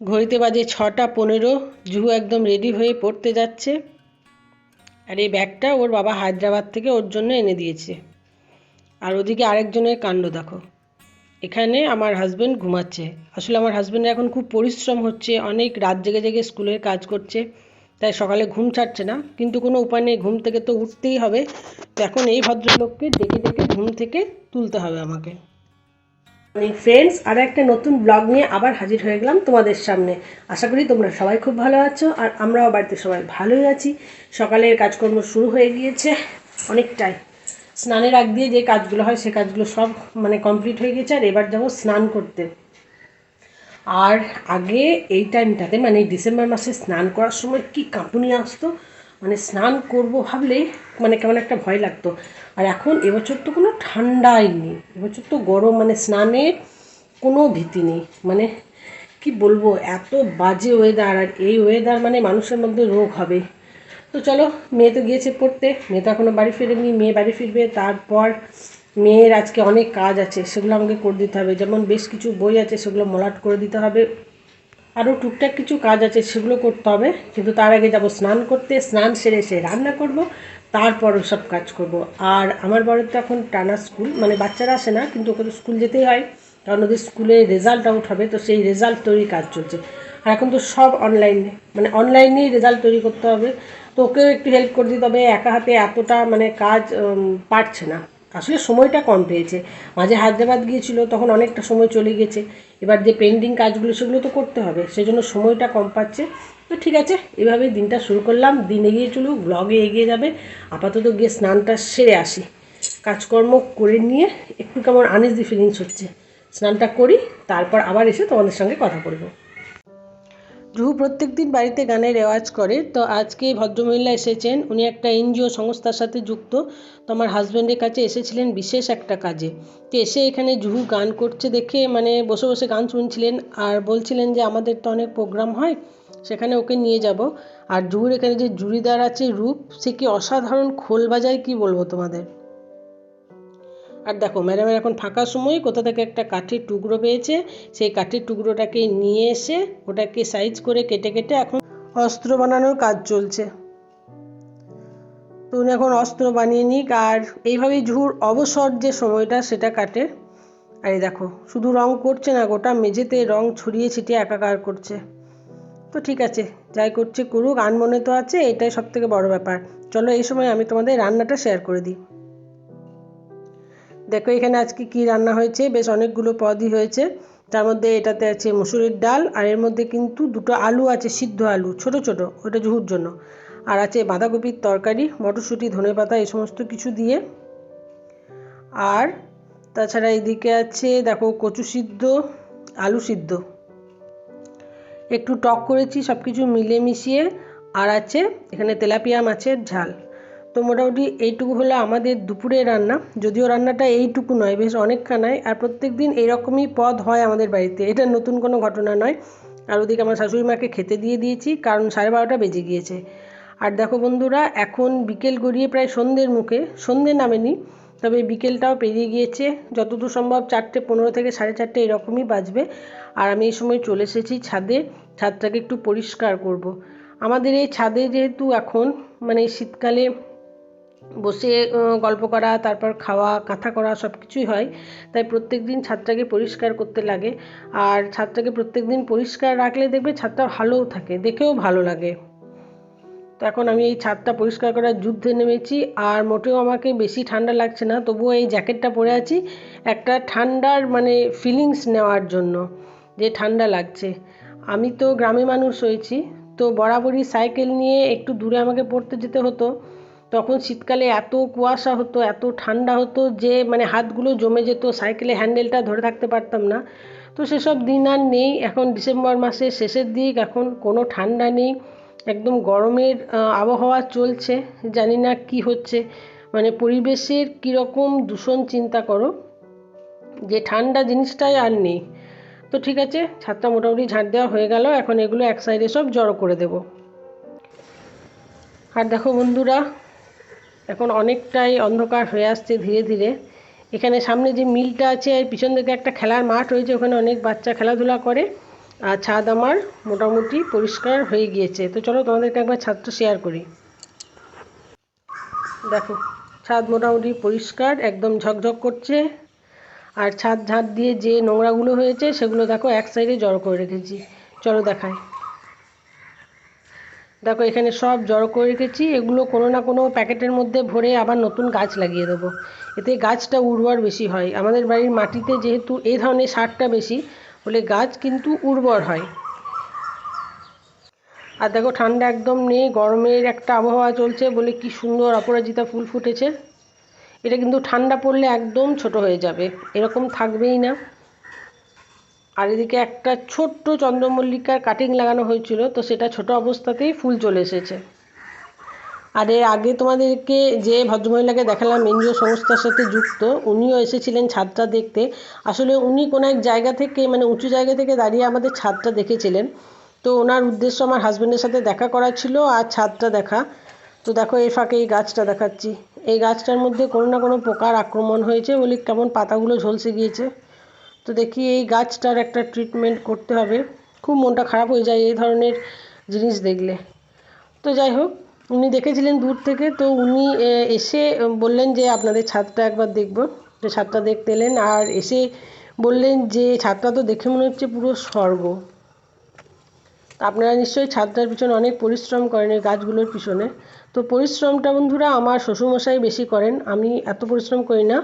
ঘড়িতে বাজে ছটা পনেরো, জুহু একদম রেডি হয়ে পড়তে যাচ্ছে। আর এই ব্যাগটা ওর বাবা হায়দ্রাবাদ থেকে ওর জন্য এনে দিয়েছে। আর ওদিকে আরেকজনের কাণ্ড দেখো। এখানে আমার হাজব্যান্ড ঘুমাচ্ছে। আসলে আমার হাজব্যান্ডের এখন খুব পরিশ্রম হচ্ছে, অনেক রাত জেগে জেগে স্কুলের কাজ করছে, তাই সকালে ঘুম ছাড়ছে না। কিন্তু কোনো উপায় নেই, ঘুম থেকে তো উঠতেই হবে। তো এখন এই ভদ্রলোককে ডেকে ডেকে ঘুম থেকে তুলতে হবে আমাকে। মর্নিং ফ্রেন্ডস আর একটা নতুন ব্লগ নিয়ে আবার হাজির হয়ে গেলাম তোমাদের সামনে। আশা করি তোমরা সবাই খুব ভালো আছো, আর আমরাও বাড়িতে সবাই ভালোই আছি। সকালের কাজকর্ম শুরু হয়ে গিয়েছে অনেকটাই। স্নানের আগ দিয়ে যে কাজগুলো হয়, সে কাজগুলো সব মানে কমপ্লিট হয়ে গেছে আর এবার যাব স্নান করতে। আর আগে এই টাইমটাতে মানে ডিসেম্বর মাসে স্নান করার সময় কি কাঁপুনি আসতো মানে স্নান করব ভাবলেই মানে কেমন একটা ভয় লাগতো। আর এখন এবছর তো কোনো ঠান্ডাই নেই। এবছর তো গরম মানে স্নানের কোনো ভীতি নেই। মানে কি বলব, এত বাজে ওয়েদার আর এই ওয়েদার মানে মানুষের মধ্যে রোগ হবে। তো চলো, মেয়ে তো গিয়েছে পড়তে। মেয়ে তো এখনও বাড়ি ফেরেনি। মেয়ে বাড়ি ফিরবে, তারপর মেয়ের আজকে অনেক কাজ আছে, সেগুলো আমাকে করে দিতে হবে। যেমন বেশ কিছু বই আছে, সেগুলো মলাট করে দিতে হবে। আরও টুকটাক কিছু কাজ আছে, সেগুলো করতে হবে। কিন্তু তার আগে যাব স্নান করতে। স্নান সেরে এসে রান্না করব। তারপর সব কাজ করব। আর আমার বড় তো এখন টানা স্কুল মানে বাচ্চারা আসে না, কিন্তু ওকে তো স্কুল যেতেই হয়। কারণ ওদের স্কুলে রেজাল্ট আউট হবে, তো সেই রেজাল্ট তৈরি কাজ চলছে। আর এখন তো সব অনলাইনে মানে অনলাইনেই রেজাল্ট তৈরি করতে হবে। তো ওকেও একটু হেল্প করে দিতে হবে। একা হাতে এতটা মানে কাজ পারছে না। আসলে সময়টা কম পেয়েছে। মাঝে হায়দ্রাবাদ গিয়েছিল, তখন অনেকটা সময় চলে গেছে। এবার যে পেন্ডিং কাজগুলো সেগুলো তো করতে হবে সেই জন্য সময়টা কম পাচ্ছে। তো ঠিক আছে এভাবে দিনটা শুরু করলাম। দিন এগিয়ে চলুক ব্লগে এগিয়ে যাবে। আপাতত গিয়ে স্নানটা সেরে আসি। কাজকর্ম করে নিয়ে একটু কেমন আনইজি ফিলিংস হচ্ছে। স্নানটা করি, তারপর আবার এসে তোমাদের সঙ্গে কথা বলব। জুহু প্রত্যেক দিন বাড়িতে গানের রেওয়াজ করে। তো আজকে ভদ্রমহিলা এসেছেন। উনি একটা এনজিও সংস্থার সাথে যুক্ত। তো আমার হাজব্যান্ডের কাছে এসেছিলেন বিশেষ একটা কাজে। তো এসে এখানে জুহু গান করছে দেখে মানে বসে বসে গান শুনছিলেন আর বলছিলেন যে, আমাদের তো অনেক প্রোগ্রাম হয়, সেখানে ওকে নিয়ে যাব। আর জুহুর এখানে যে জুড়িদার আছে রূপ, সে কি অসাধারণ খোল বাজায় কি বলব তোমাদের? আর দেখো ম্যাডামের এখন ফাঁকা সময়, কোথা থেকে একটা কাঠের টুকরো পেয়েছে, সেই কাঠের টুকরোটাকে নিয়ে এসে ওটাকে সাইজ করে কেটে কেটে এখন অস্ত্র বানানোর কাজ চলছে। তো উনি এখন অস্ত্র বানিয়ে নিক, আর এইভাবেই ঝুর অবসর যে সময়টা, সেটা কাটে। আর এই দেখো, শুধু রং করছে না, গোটা মেঝেতে রং ছড়িয়ে ছিটিয়ে একাকার করছে। তো ঠিক আছে, যাই করছে করুক আনমনে তো আছে, এটাই সব থেকে বড় ব্যাপার। চলো, এই সময় আমি তোমাদের রান্নাটা শেয়ার করে দিই। দেখো এখানে আজকে কি রান্না হয়েছে? বেশ অনেকগুলো পদই হয়েছে। তার মধ্যে এটাতে আছে মুসুরির ডাল, আর এর মধ্যে কিন্তু দুটো আলু আছে, সিদ্ধ আলু, ছোট ছোট, ওটা জুহুর জন্য। আর আছে বাঁধাকপির তরকারি, মটরশুঁটি, ধনে পাতা, এই সমস্ত কিছু দিয়ে। আর তাছাড়া এদিকে আছে, দেখো কচু সিদ্ধ, আলু সিদ্ধ। একটু টক করেছি সব কিছু মিলে মিশিয়ে। আর আছে, এখানে তেলাপিয়া মাছের ঝাল। তো মোটামুটি এইটুকু হলো আমাদের দুপুরের রান্না। যদিও রান্নাটা এইটুকু নয়, বেশ অনেকখানাই। আর প্রত্যেক দিন এইরকমই পদ হয় আমাদের বাড়িতে। এটা নতুন কোনো ঘটনা নয়। আর ওদিকে আমার শাশুড়ি মাকে খেতে দিয়ে দিয়েছি, কারণ সাড়ে বারোটা বেজে গিয়েছে। আর দেখো বন্ধুরা, এখন বিকেল গড়িয়ে প্রায় সন্ধ্যের মুখে, সন্ধ্যে নামেনি, তবে বিকেলটাও পেরিয়ে গিয়েছে। যতদূর সম্ভব চারটে পনেরো থেকে সাড়ে চারটে এরকমই বাজবে। আর আমি এই সময় চলে এসেছি ছাদে। ছাদটাকে একটু পরিষ্কার করব। আমাদের এই ছাদে যেহেতু এখন মানে শীতকালে বসে গল্প করা, তারপর খাওয়া কাঁথা করা সব কিছুই হয়। তাই প্রত্যেক দিন ছাদটাকে পরিষ্কার করতে লাগে। আর ছাদটাকে প্রত্যেক দিন পরিষ্কার রাখলে দেখবে ছাদটা ভালোও থাকে, দেখেও ভালো লাগে। তো এখন আমি এই ছাদটা পরিষ্কার করার যুদ্ধে নেমেছি। আর মোটেও আমাকে বেশি ঠান্ডা লাগছে না, তবুও এই জ্যাকেটটা পরে আছি একটা ঠান্ডার মানে ফিলিংস নেওয়ার জন্য, যে ঠান্ডা লাগছে। আমি তো গ্রামে মানুষ হয়েছি, তো বরাবরই সাইকেল নিয়ে একটু দূরে আমাকে পড়তে যেতে হতো। তখন শীতকালে এত কুয়াশা হতো, এত ঠান্ডা হতো যে মানে হাতগুলো জমে যেত, সাইকেলে হ্যান্ডেলটা ধরে থাকতে পারতাম না। তো সেসব দিন আর নেই, এখন ডিসেম্বর মাসের শেষের দিক, এখন কোনো ঠান্ডা নেই, একদম গরমের আবহাওয়া চলছে, জানি না কি হচ্ছে। মানে পরিবেশের কীরকম দূষণ চিন্তা করো, যে ঠান্ডা জিনিসটাই আর নেই। তো ঠিক আছে, ছাদটা মোটামুটি ঝাঁট দেওয়া হয়ে গেল, এখন এগুলো এক সাইডে সব জড়ো করে দেব। আর দেখো বন্ধুরা এখন অনেকটাই অন্ধকার হয়ে আসছে ধীরে ধীরে। এখানে সামনে যে মিলটা আছে আর পিছন দিকে একটা খেলার মাঠ রয়েছে, ওখানে অনেক বাচ্চা খেলাধুলা করে। আর ছাদ আমার মোটামুটি পরিষ্কার হয়ে গিয়েছে। তো চলো তোমাদেরকে একবার ছাদটা শেয়ার করি। দেখো, ছাদ মোটামুটি পরিষ্কার, একদম ঝকঝক করছে। আর ছাদ ঝাঁট দিয়ে যে নোংরাগুলো হয়েছে, সেগুলো দেখো এক সাইডে জড়ো করে রেখেছি। চলো দেখাই। দেখো, এখানে সব জড়ো করে রেখেছি। এগুলো কোনো না কোনো প্যাকেটের মধ্যে ভরে আবার নতুন গাছ লাগিয়ে দেবো। এতে গাছটা উর্বর বেশি হয়। আমাদের বাড়ির মাটিতে যেহেতু এই ধরনের সারটা বেশি হলে গাছ কিন্তু উর্বর হয়। আর দেখো, ঠান্ডা একদম নেই, গরমের একটা আবহাওয়া চলছে বলে কি সুন্দর অপরাজিতা ফুল ফুটেছে। এটা কিন্তু ঠান্ডা পড়লে একদম ছোট হয়ে যাবে। এরকম থাকবেই না। আর এদিকে একটা ছোট্ট চন্দ্রমল্লিকার কাটিং লাগানো হয়েছিল, তো সেটা ছোট অবস্থাতেই ফুল চলে এসেছে। আর এর আগে তোমাদেরকে যে ভদ্রমহিলাকে দেখালাম, এনজিও সংস্থার সাথে যুক্ত, উনিও এসেছিলেন ছাদটা দেখতে। আসলে উনি কোনো এক জায়গা থেকে মানে উঁচু জায়গা থেকে দাঁড়িয়ে আমাদের ছাদটা দেখেছিলেন। তো ওনার উদ্দেশ্য আমার হাজব্যান্ডের সাথে দেখা করা ছিল আর ছাদটা দেখা। তো দেখো এই ফাঁকে এই গাছটা দেখাচ্ছি। এই গাছটার মধ্যে কোনো না কোনো পোকার আক্রমণ হয়েছে বলে কেমন পাতাগুলো ঝলসে গিয়েছে। তো দেখি এই গাছটার একটা ট্রিটমেন্ট করতে হবে। খুব মনটা খারাপ হয়ে যায় এই ধরনের জিনিস দেখলে। তো যাই হোক, উনি দেখেছিলেন দূর থেকে, তো উনি এসে বললেন যে আপনাদের ছাদটা একবার দেখব। তো ছাদটা দেখতে এলেন আর এসে বললেন যে ছাদটা তো দেখে মনে হচ্ছে পুরো স্বর্গ। আপনারা নিশ্চয়ই ছাদটার পিছনে অনেক পরিশ্রম করেন এই গাছগুলোর পিছনে। তো পরিশ্রমটা বন্ধুরা আমার শ্বশুরমশাই বেশি করেন, আমি এত পরিশ্রম করি না।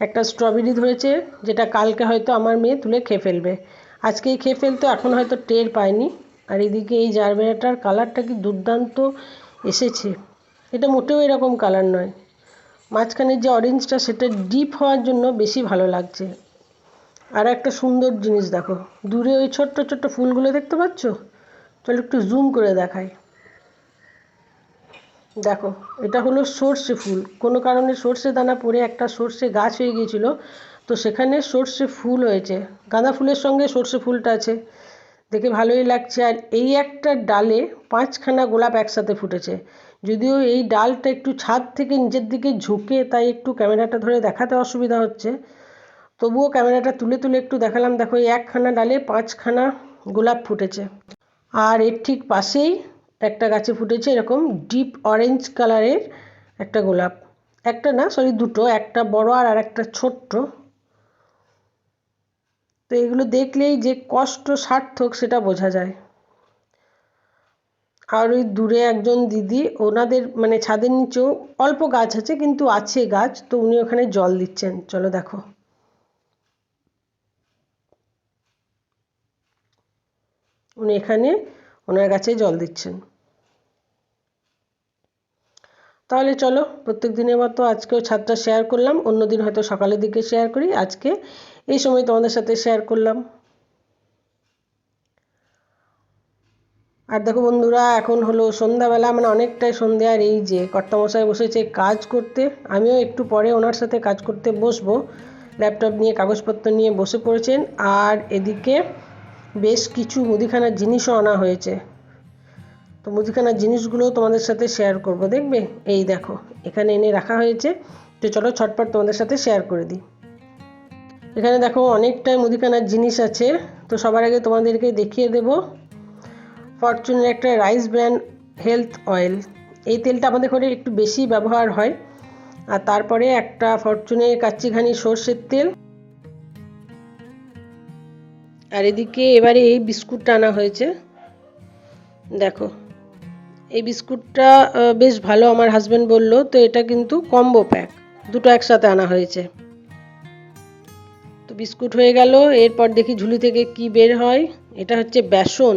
একটা স্ট্রবেরি ধরেছে, যেটা কালকে হয়তো আমার মেয়ে তুলে খেয়ে ফেলবে। আজকেই খেয়ে ফেলতো, এখন হয়তো টের পায়নি। আর এদিকে এই জারবেরাটার কালারটা কি দুর্দান্ত এসেছে। এটা মোটেও এরকম কালার নয়। মাঝখানের যে অরেঞ্জটা সেটা ডিপ হওয়ার জন্য বেশি ভালো লাগছে। আর একটা সুন্দর জিনিস দেখো। দূরে ওই ছোট্ট ছোট্ট ফুলগুলো দেখতে পাচ্ছ? চলো একটু জুম করে দেখাই। দেখো, এটা হলো সর্ষে ফুল। কোনো কারণে সর্ষে দানা পড়ে একটা সর্ষে গাছ হয়ে গিয়েছিল, তো সেখানে সর্ষে ফুল হয়েছে। গাঁদা ফুলের সঙ্গে সর্ষে ফুলটা আছে। দেখে ভালোই লাগছে। আর এই একটা ডালে পাঁচখানা গোলাপ একসাথে ফুটেছে। যদিও এই ডালটা একটু ছাদ থেকে নিচের দিকে ঝুঁকে, তাই একটু ক্যামেরাটা ধরে দেখাতে অসুবিধা হচ্ছে। তবুও ক্যামেরাটা তুলে তুলে একটু দেখালাম। দেখো, এই একখানা ডালে পাঁচখানা গোলাপ ফুটেছে। আর এর ঠিক পাশেই একটা গাছে ফুটেছে এরকম ডিপ অরেঞ্জ কালারের একটা গোলাপ। একটা না সরি দুটো, একটা বড় আর একটা ছোট্ট। তো এগুলো দেখলেই যে কষ্ট সার্থক সেটা বোঝা যায়। আর ওই দূরে একজন দিদি, ওনাদের মানে ছাদের নিচেও অল্প গাছ আছে, কিন্তু আছে গাছ, তো উনি ওখানে জল দিচ্ছেন। চলো দেখো। উনি এখানে ওনার গাছে জল দিচ্ছেন। তাহলে চলো, প্রত্যেক দিনের মতো আজকেও ছাদটা শেয়ার করলাম, অন্য দিন হয়তো সকালের দিকে শেয়ার করি, আজকে এই সময় তোমাদের সাথে শেয়ার করলাম। আর দেখো বন্ধুরা, এখন হলো সন্ধ্যাবেলা মানে অনেকটাই সন্ধ্যে আর এই যে কর্তামশাই বসেছে কাজ করতে, আমিও একটু পরে ওনার সাথে কাজ করতে বসবো। ল্যাপটপ নিয়ে, কাগজপত্র নিয়ে বসে পড়েছেন, আর এদিকে বেশ কিছু মুদিখানার জিনিসও আনা হয়েছে। তো মুদিখানার জিনিসগুলো তোমাদের সাথে শেয়ার করব, দেখবে? এই দেখো, এখানে এনে রাখা হয়েছে। তো চলো ছটপট তোমাদের সাথে শেয়ার করে দিই। এখানে দেখো অনেকটাই মুদিখানার জিনিস আছে। তো সবার আগে তোমাদেরকে দেখিয়ে দেব। ফরচুনের একটা রাইস ব্র্যান্ড হেলথ অয়েল। এই তেলটা আমাদের ঘরে একটু বেশি ব্যবহার হয়। আর তারপরে একটা ফরচুনের কাচ্চিঘানি সর্ষের তেল। আর এদিকে এবারে এই বিস্কুটটা আনা হয়েছে। দেখো এই বিস্কুটটা বেশ ভালো, আমার হাজব্যান্ড বলল। তো এটা কিন্তু কম্বো প্যাক দুটো একসাথে আনা হয়েছে। তো বিস্কুট হয়ে গেল, এরপর দেখি ঝুলি থেকে কি বের হয়। এটা হচ্ছে বেসন।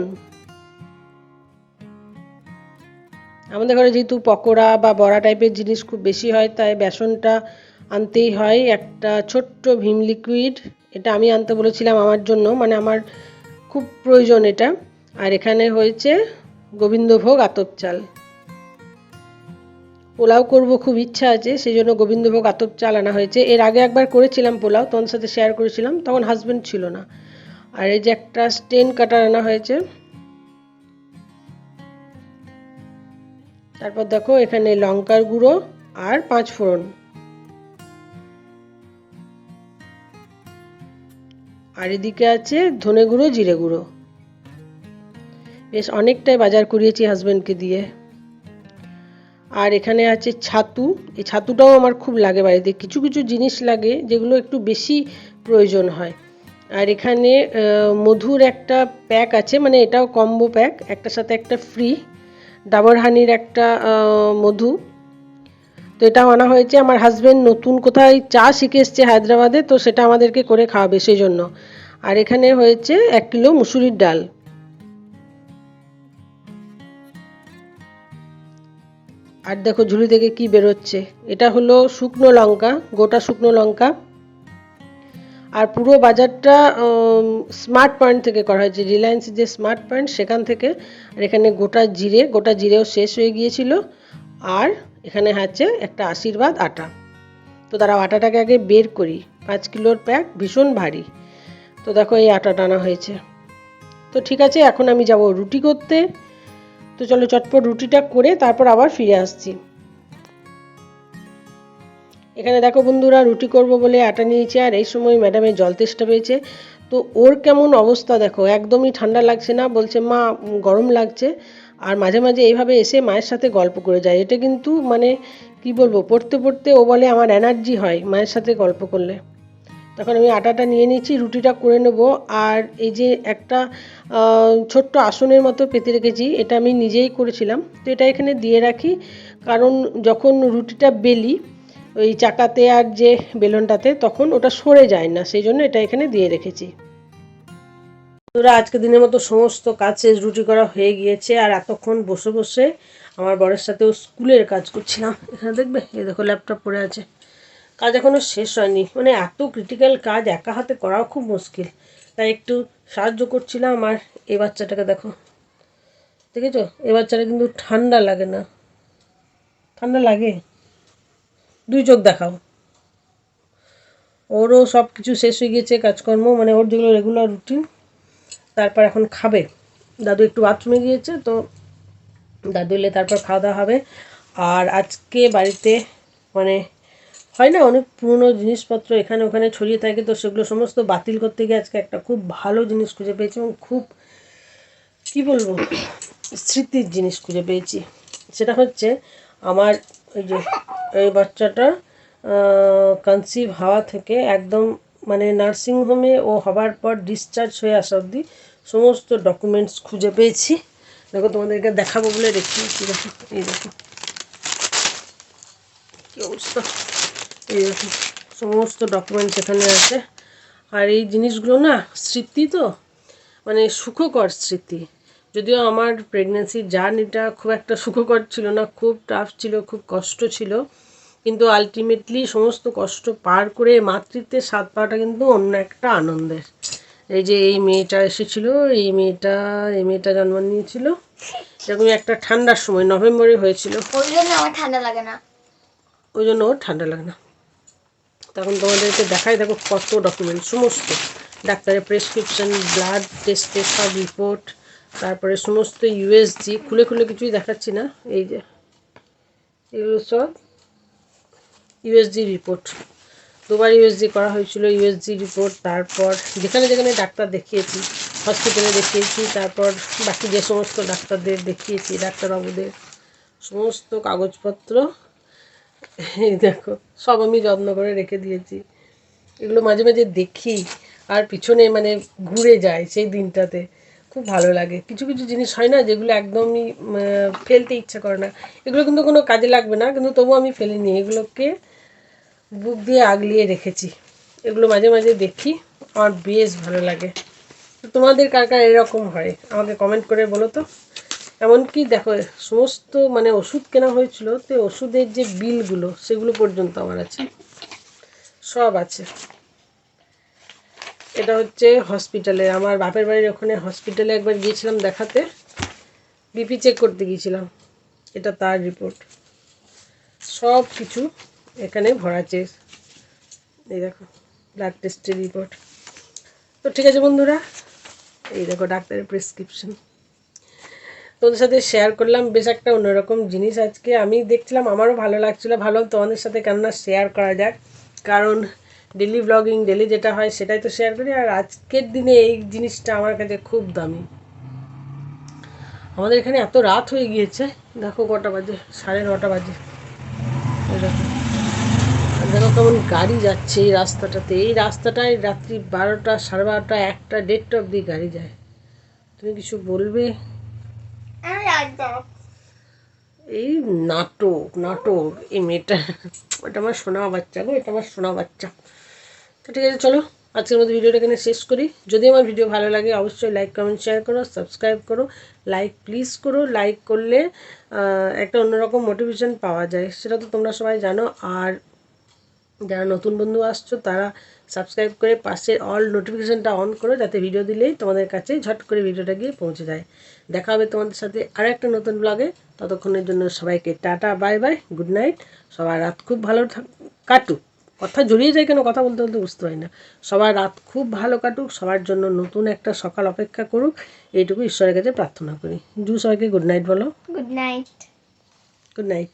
আমাদের ঘরে যেহেতু পকোড়া বা বড়া টাইপের জিনিস খুব বেশি হয়, তাই বেসনটা আনতেই হয়। একটা ছোট্ট ভীম লিকুইড এটা আমি আনতে বলেছিলাম আমার জন্য মানে আমার খুব প্রয়োজন এটা। আর এখানে হয়েছে গোবিন্দভোগ আতপ চাল পোলাও করব খুব ইচ্ছা আছে সেই জন্য গোবিন্দভোগ আতপ চাল আনা হয়েছে। এর আগে একবার করেছিলাম পোলাও তোমার সাথে শেয়ার করেছিলাম, তখন হাজব্যান্ড ছিল না। আর এই যে একটা স্টেন কাটার আনা হয়েছে, তারপর দেখো এখানে লঙ্কার গুঁড়ো আর পাঁচ ফোড়ন। আর এদিকে আছে ধনে গুঁড়ো, জিরে গুঁড়ো। বেশ অনেকটাই বাজার করিয়েছি হাজব্যান্ডকে দিয়ে। আর এখানে আছে ছাতু। এই ছাতুটাও আমার খুব লাগে বাড়িতে। কিছু কিছু জিনিস লাগে যেগুলো একটু বেশি প্রয়োজন হয়। আর এখানে মধুর একটা প্যাক আছে মানে এটাও কম্বো প্যাক একটার সাথে একটা ফ্রি ডাবর হানির একটা মধু। তো এটাও আনা হয়েছে। আমার হাজব্যান্ড নতুন কোথায় চা শিখে এসছে হায়দ্রাবাদে, তো সেটা আমাদেরকে করে খাওয়াবে সেই জন্য। আর এখানে হয়েছে এক কিলো মুসুরির ডাল। আর দেখো ঝুলি থেকে কি বেরোচ্ছে? এটা হলো শুকনো লঙ্কা, গোটা শুকনো লঙ্কা। আর পুরো বাজারটা স্মার্ট পয়েন্ট থেকে করা হয়েছে। রিলায়েন্সের যে স্মার্ট পয়েন্ট সেখান থেকে। আর এখানে গোটা জিরে, গোটা জিরেও শেষ হয়ে গিয়েছিল। আর এখানে আছে একটা আশীর্বাদ আটা। তো তারা আটাটাকে আগে বের করি। পাঁচ কিলোর প্যাক ভীষণ ভারী। তো দেখো এই আটা টানা হয়েছে। তো ঠিক আছে, এখন আমি যাব রুটি করতে। তো চলো চটপট রুটিটা করে তারপর আবার ফিরে আসছি। এখানে দেখো বন্ধুরা রুটি করব বলে আটা নিয়েছে, আর এই সময় ম্যাডামের জল তেষ্টা পেয়েছে। তো ওর কেমন অবস্থা দেখো, একদমই ঠান্ডা লাগছে না, বলছে, মা, গরম লাগছে। আর মাঝে মাঝে এইভাবে এসে মায়ের সাথে গল্প করে যায়। এটা কিন্তু মানে কি বলব, পড়তে পড়তে ও বলে আমার এনার্জি হয় মায়ের সাথে গল্প করলে। তখন আমি আটাটা নিয়ে নিচ্ছি রুটিটা করে নেব। আর এই যে একটা ছোট্ট আসনের মতো পেতে রেখেছি, এটা আমি নিজেই করেছিলাম। তো এটা এখানে দিয়ে রাখি, কারণ যখন রুটিটা বেলি, ওই চাকাতে আর যে বেলনটাতে, তখন ওটা সরে যায় না। সেই জন্য এটা এখানে দিয়ে রেখেছি। তোরা আজকে দিনের মতো সমস্ত কাজ শেষ, রুটি করা হয়ে গিয়েছে। আর এতক্ষণ বসে বসে আমার বরের সাথেও স্কুলের কাজ করছিলাম। এখানে দেখবে? এই দেখো, ল্যাপটপ পড়ে আছে। কাজ এখনও শেষ হয়নি। মানে এত ক্রিটিক্যাল কাজ একা হাতে করাও খুব মুশকিল। তাই একটু সাহায্য করছিলাম আর এই বাচ্চাটাকে, দেখো। দেখেছ? এ বাচ্চাটা কিন্তু ঠান্ডা লাগে না। ঠান্ডা লাগে? দুই চোখ দেখাও। ওরও সব কিছু শেষ হয়ে গিয়েছে, কাজকর্ম। মানে ওর যেগুলো রেগুলার রুটিন তারপর এখন খাবে। দাদু একটু বাথরুমে গিয়েছে, তো দাদু এলে তারপর খাওয়া দাওয়া হবে। আর আজকে বাড়িতে মানে হয় না, অনেক পুরনো জিনিসপত্র এখানে ওখানে ছড়িয়ে থাকে, তো সেগুলো সমস্ত বাতিল করতে গিয়ে আজকে একটা খুব ভালো জিনিস খুঁজে পেয়েছি এবং খুব, কি বলব, স্মৃতির জিনিস খুঁজে পেয়েছি। সেটা হচ্ছে আমার এই যে, এই বাচ্চাটা কনসিভ হওয়া থেকে একদম মানে নার্সিংহোমে ও হবার পর ডিসচার্জ হয়ে আসা অবধি সমস্ত ডকুমেন্টস খুঁজে পেয়েছি। দেখো তোমাদেরকে দেখাবো বলে দেখো, এই দেখো, কী অবস্থা। এই সমস্ত ডকুমেন্টস এখানে আছে। আর এই জিনিসগুলো না স্মৃতি তো? মানে সুখকর স্মৃতি। যদিও আমার প্রেগনেন্সি জার্নিটা খুব একটা সুখকর ছিল না খুব টাফ ছিল খুব কষ্ট ছিল। কিন্তু আলটিমেটলি সমস্ত কষ্ট পার করে মাতৃত্বের স্বাদ পাওয়াটা কিন্তু অন্য একটা আনন্দের। এই যে এই মেয়েটা এসেছিল এই মেয়েটা এই মেয়েটা জন্ম নিয়েছিল। এরকম একটা ঠান্ডার সময় নভেম্বরে হয়েছিল। ওই জন্য আমার ঠান্ডা লাগে না। ওই জন্য ওর ঠান্ডা লাগে না। তখন তোমাদেরকে দেখাই দেখো কত ডকুমেন্ট সমস্ত। ডাক্তারের প্রেসক্রিপশন ব্লাড টেস্টের সব রিপোর্ট তারপরে সমস্ত ইউএসজি খুলে খুলে কিছুই দেখাচ্ছি না, এই যে। এগুলো সব ইউএসজি রিপোর্ট দুবার ইউএসজি করা হয়েছিল ইউএসজি রিপোর্ট তারপর যেখানে যেখানে ডাক্তার দেখিয়েছি হসপিটালে দেখিয়েছি, তারপর বাকি যে সমস্ত ডাক্তারদের দেখিয়েছি, ডাক্তারবাবুদের, সমস্ত কাগজপত্র এই দেখো, সব আমি যত্ন করে রেখে দিয়েছি। এগুলো মাঝে মাঝে দেখি আর পিছনে মানে ঘুরে যায় সেই দিনটাতে। খুব ভালো লাগে। কিছু কিছু জিনিস হয় না যেগুলো একদমই ফেলতে ইচ্ছা করে না। এগুলো কিন্তু কোনো কাজে লাগবে না, কিন্তু তবু আমি ফেলিনি। এগুলোকে বুক দিয়ে আগলিয়ে রেখেছি। এগুলো মাঝে মাঝে দেখি, আমার বেশ ভালো লাগে। তোমাদের কার কার এরকম হয়? আমাকে কমেন্ট করে বলো তো। এমনকি দেখো, সমস্ত মানে ওষুধ কেনা হয়েছিল, তো ওষুধের যে বিলগুলো, সেগুলো পর্যন্ত আমার আছে। সব আছে। এটা হচ্ছে হসপিটালে, আমার বাপের বাড়ির ওখানে হসপিটালে একবার গিয়েছিলাম দেখাতে। বিপি চেক করতে গিয়েছিলাম, এটা তার রিপোর্ট সব কিছু এখানে ভরা আছে। এই দেখো ব্লাড টেস্টের রিপোর্ট তো ঠিক আছে বন্ধুরা, এই দেখো ডাক্তারের প্রেসক্রিপশন তোমাদের সাথে শেয়ার করলাম, বেশ একটা অন্যরকম জিনিস আজকে। আমি দেখছিলাম, আমারও ভালো লাগছিল। ভালো তোমাদের সাথে কেননা শেয়ার করা যাক। কারণ ডেলি ব্লগিং ডেলি যেটা হয় সেটাই তো শেয়ার করি। আর আজকের দিনে এই জিনিসটা আমার কাছে খুব দামি। আমাদের এখানে এত রাত হয়ে গিয়েছে। দেখো কটা বাজে, সাড়ে নটা বাজে। দেখো কেমন গাড়ি যাচ্ছে এই রাস্তাটাতে। এই রাস্তাটায় রাত্রি বারোটা, সাড়ে বারোটা, একটা, দেড়টা অবধি গাড়ি যায়। তুমি কিছু বলবে? এই নাটক নাটক, এই মেয়েটা, ওটা আমার সোনা বাচ্চা গো, এটা আমার সোনা বাচ্চা। তো ঠিক আছে, চলো, আজকের মতো ভিডিওটা এখানে শেষ করি। যদি আমার ভিডিও ভালো লাগে, অবশ্যই লাইক কমেন্ট শেয়ার করো সাবস্ক্রাইব করো লাইক প্লিজ করো। লাইক করলে একটা অন্যরকম মোটিভেশন পাওয়া যায়, সেটা তো তোমরা সবাই জানো। আর যারা নতুন বন্ধু আসছো তারা সাবস্ক্রাইব করে পাশে অল নোটিফিকেশানটা অন করো যাতে ভিডিও দিলেই তোমাদের কাছে ঝট করে ভিডিওটা গিয়ে পৌঁছে যায়। দেখা হবে তোমাদের সাথে আর একটা নতুন ব্লগে ততক্ষণের জন্য সবাইকে tata bye bye good night সবার রাত খুব ভালো কাটুক। কথা জড়িয়ে যায় কেন কথা বলতে বলতে বুঝতে পারি না। সবার রাত খুব ভালো কাটুক সবার জন্য নতুন একটা সকাল অপেক্ষা করুক। এইটুকু ঈশ্বরের কাছে প্রার্থনা করি। জু সবাইকে গুড নাইট বলো। Good night good night